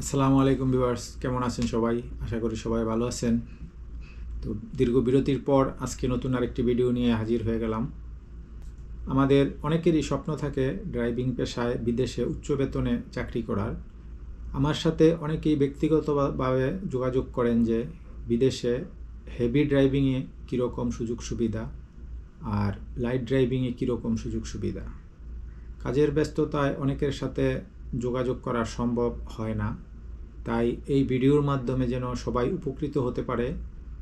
আসসালামু আলাইকুম ভিউয়ার্স, কেমন আছেন সবাই? আশা করি সবাই ভালো আছেন। তো দীর্ঘ বিরতির পর আজকে নতুন আরেকটি ভিডিও নিয়ে হাজির হয়ে গেলাম। আমাদের অনেকেরই স্বপ্ন থাকে ড্রাইভিং পেশায় বিদেশে উচ্চ বেতনে চাকরি করার। আমার সাথে অনেকেই ব্যক্তিগতভাবে যোগাযোগ করেন যে বিদেশে হেভি ড্রাইভিংয়ে কীরকম সুযোগ সুবিধা আর লাইট ড্রাইভিংয়ে কীরকম সুযোগ সুবিধা। কাজের ব্যস্ততায় অনেকের সাথে যোগাযোগ করা সম্ভব হয় না। তাই এই ভিডিওর মাধ্যমে যেন সবাই উপকৃত হতে পারে,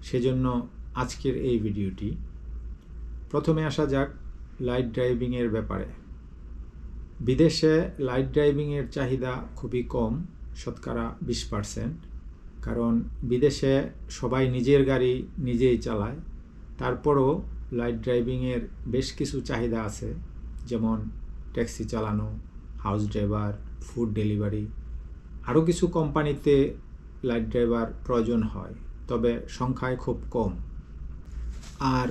সেজন্য আজকের এই ভিডিওটি। প্রথমে আসা যাক লাইট ড্রাইভিংয়ের ব্যাপারে। বিদেশে লাইট ড্রাইভিংয়ের চাহিদা খুবই কম, শতকরা বিশ পার্সেন্ট। কারণ বিদেশে সবাই নিজের গাড়ি নিজেই চালায়। তারপরও লাইট ড্রাইভিংয়ের বেশ কিছু চাহিদা আছে, যেমন ট্যাক্সি চালানো হাউস ড্রাইভার ফুড ডেলিভারি আরও কিছু কোম্পানিতে লাইট ড্রাইভার প্রয়োজন হয়, তবে সংখ্যায় খুব কম। আর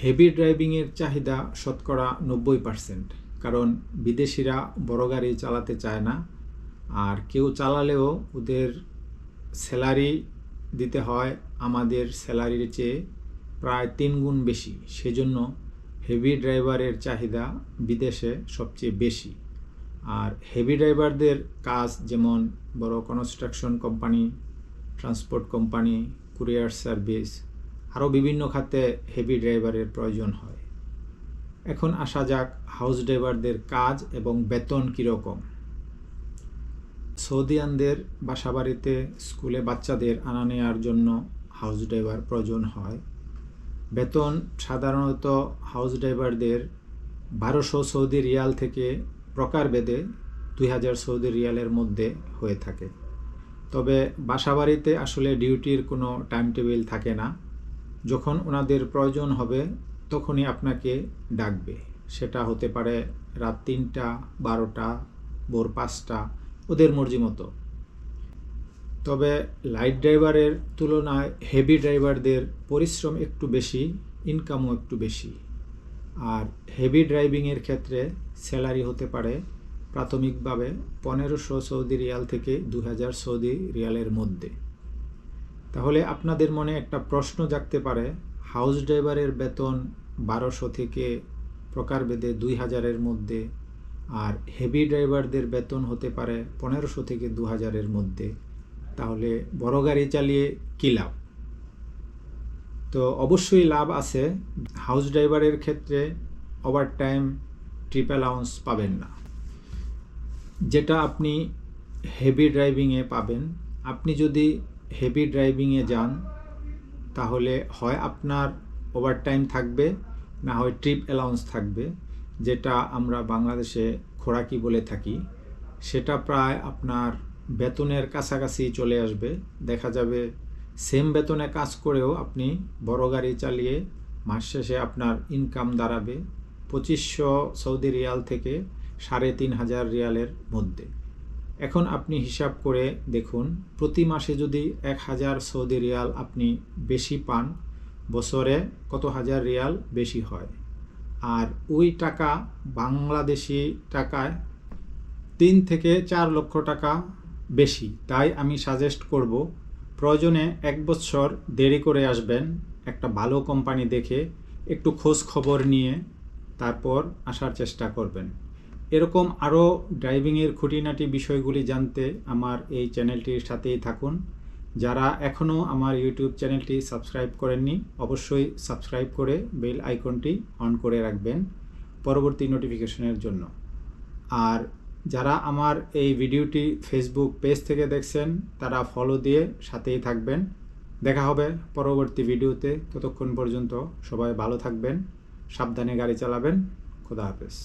হেভি ড্রাইভিংয়ের চাহিদা শতকরা নব্বই পার্সেন্ট কারণ বিদেশিরা বড় গাড়ি চালাতে চায় না, আর কেউ চালালেও ওদের স্যালারি দিতে হয় আমাদের স্যালারির চেয়ে প্রায় তিন গুণ বেশি, সেজন্য হেভি ড্রাইভারের চাহিদা বিদেশে সবচেয়ে বেশি। আর হেভি ড্রাইভারদের কাজ যেমন বড় construction company transport company courier service আরও বিভিন্ন খাতে হেভি ড্রাইভারের প্রয়োজন হয়। এখন আসা যাক হাউস ড্রাইভারদের কাজ এবং বেতন কীরকম। সৌদিয়ানদের বাসাবাড়িতে স্কুলে বাচ্চাদের আনা নেওয়ার জন্য হাউস ড্রাইভার প্রয়োজন হয়। বেতন সাধারণত হাউস ড্রাইভারদের বারোশো সৌদি রিয়াল থেকে প্রকারভেদে দুই হাজার সৌদি রিয়ালের মধ্যে হয়ে থাকে। তবে বাসাবাড়িতে আসলে ডিউটির কোনো টাইম টেবিল থাকে না। যখন ওনাদের প্রয়োজন হবে, তখনই আপনাকে ডাকবে। সেটা হতে পারে রাত তিনটা, বারোটা, ভোর পাঁচটা, ওদের মর্জি মতো। তবে লাইট ড্রাইভারের তুলনায় হেভি ড্রাইভারদের পরিশ্রম একটু বেশি ইনকামও একটু বেশি। আর হেভি ড্রাইভিংয়ের ক্ষেত্রে স্যালারি হতে পারে প্রাথমিকভাবে পনেরোশো সৌদি রিয়াল থেকে দু হাজার সৌদি রিয়ালের মধ্যে। তাহলে আপনাদের মনে একটা প্রশ্ন জাগতে পারে হাউস ড্রাইভারের বেতন বারোশো থেকে প্রকারভেদে দুই হাজারের মধ্যে আর হেভি ড্রাইভারদের বেতন হতে পারে পনেরোশো থেকে দু হাজারের মধ্যে। তাহলে বড় গাড়ি চালিয়ে কী লাভ? তো অবশ্যই লাভ আছে। হাউস ড্রাইভারের ক্ষেত্রে ওভার টাইম ট্রিপ অ্যালাউন্স পাবেন না। যেটা আপনি হেভি ড্রাইভিংয়ে পাবেন। আপনি যদি হেভি ড্রাইভিংয়ে যান, তাহলে হয় আপনার ওভার টাইম থাকবে, না হয় ট্রিপ অ্যালাউন্স থাকবে, যেটা আমরা বাংলাদেশে খোরাকি বলে থাকি। সেটা প্রায় আপনার বেতনের কাছাকাছি চলে আসবে। দেখা যাবে সেম বেতনে কাজ করেও আপনি বড় গাড়ি চালিয়ে মাস শেষে আপনার ইনকাম দাঁড়াবে পঁচিশশো সৌদি রিয়াল থেকে সাড়ে তিন হাজার রিয়ালের মধ্যে। এখন আপনি হিসাব করে দেখুন, প্রতি মাসে যদি এক হাজার সৌদি রিয়াল আপনি বেশি পান, বছরে কত হাজার রিয়াল বেশি হয়? আর ওই টাকা বাংলাদেশি টাকায় তিন থেকে চার লক্ষ টাকা বেশি। তাই আমি সাজেস্ট করব প্রয়োজনে এক বছর দেরি করে আসবেন একটা ভালো কোম্পানি দেখে একটু খোঁজ খবর নিয়ে তারপর আসার চেষ্টা করবেন। এরকম আরও ড্রাইভিংয়ের খুঁটিনাটি বিষয়গুলি জানতে আমার এই চ্যানেলটির সাথেই থাকুন। যারা এখনও আমার ইউটিউব চ্যানেলটি সাবস্ক্রাইব করেননি, অবশ্যই সাবস্ক্রাইব করে বেল আইকনটি অন করে রাখবেন পরবর্তী নোটিফিকেশনের জন্য। আর যারা আমার এই ভিডিওটি ফেসবুক পেজ থেকে দেখছেন, তারা ফলো দিয়ে সাথেই থাকবেন। দেখা হবে পরবর্তী ভিডিওতে। ততক্ষণ পর্যন্ত সবাই ভালো থাকবেন, সাবধানে গাড়ি চালাবেন। খোদা হাফেজ।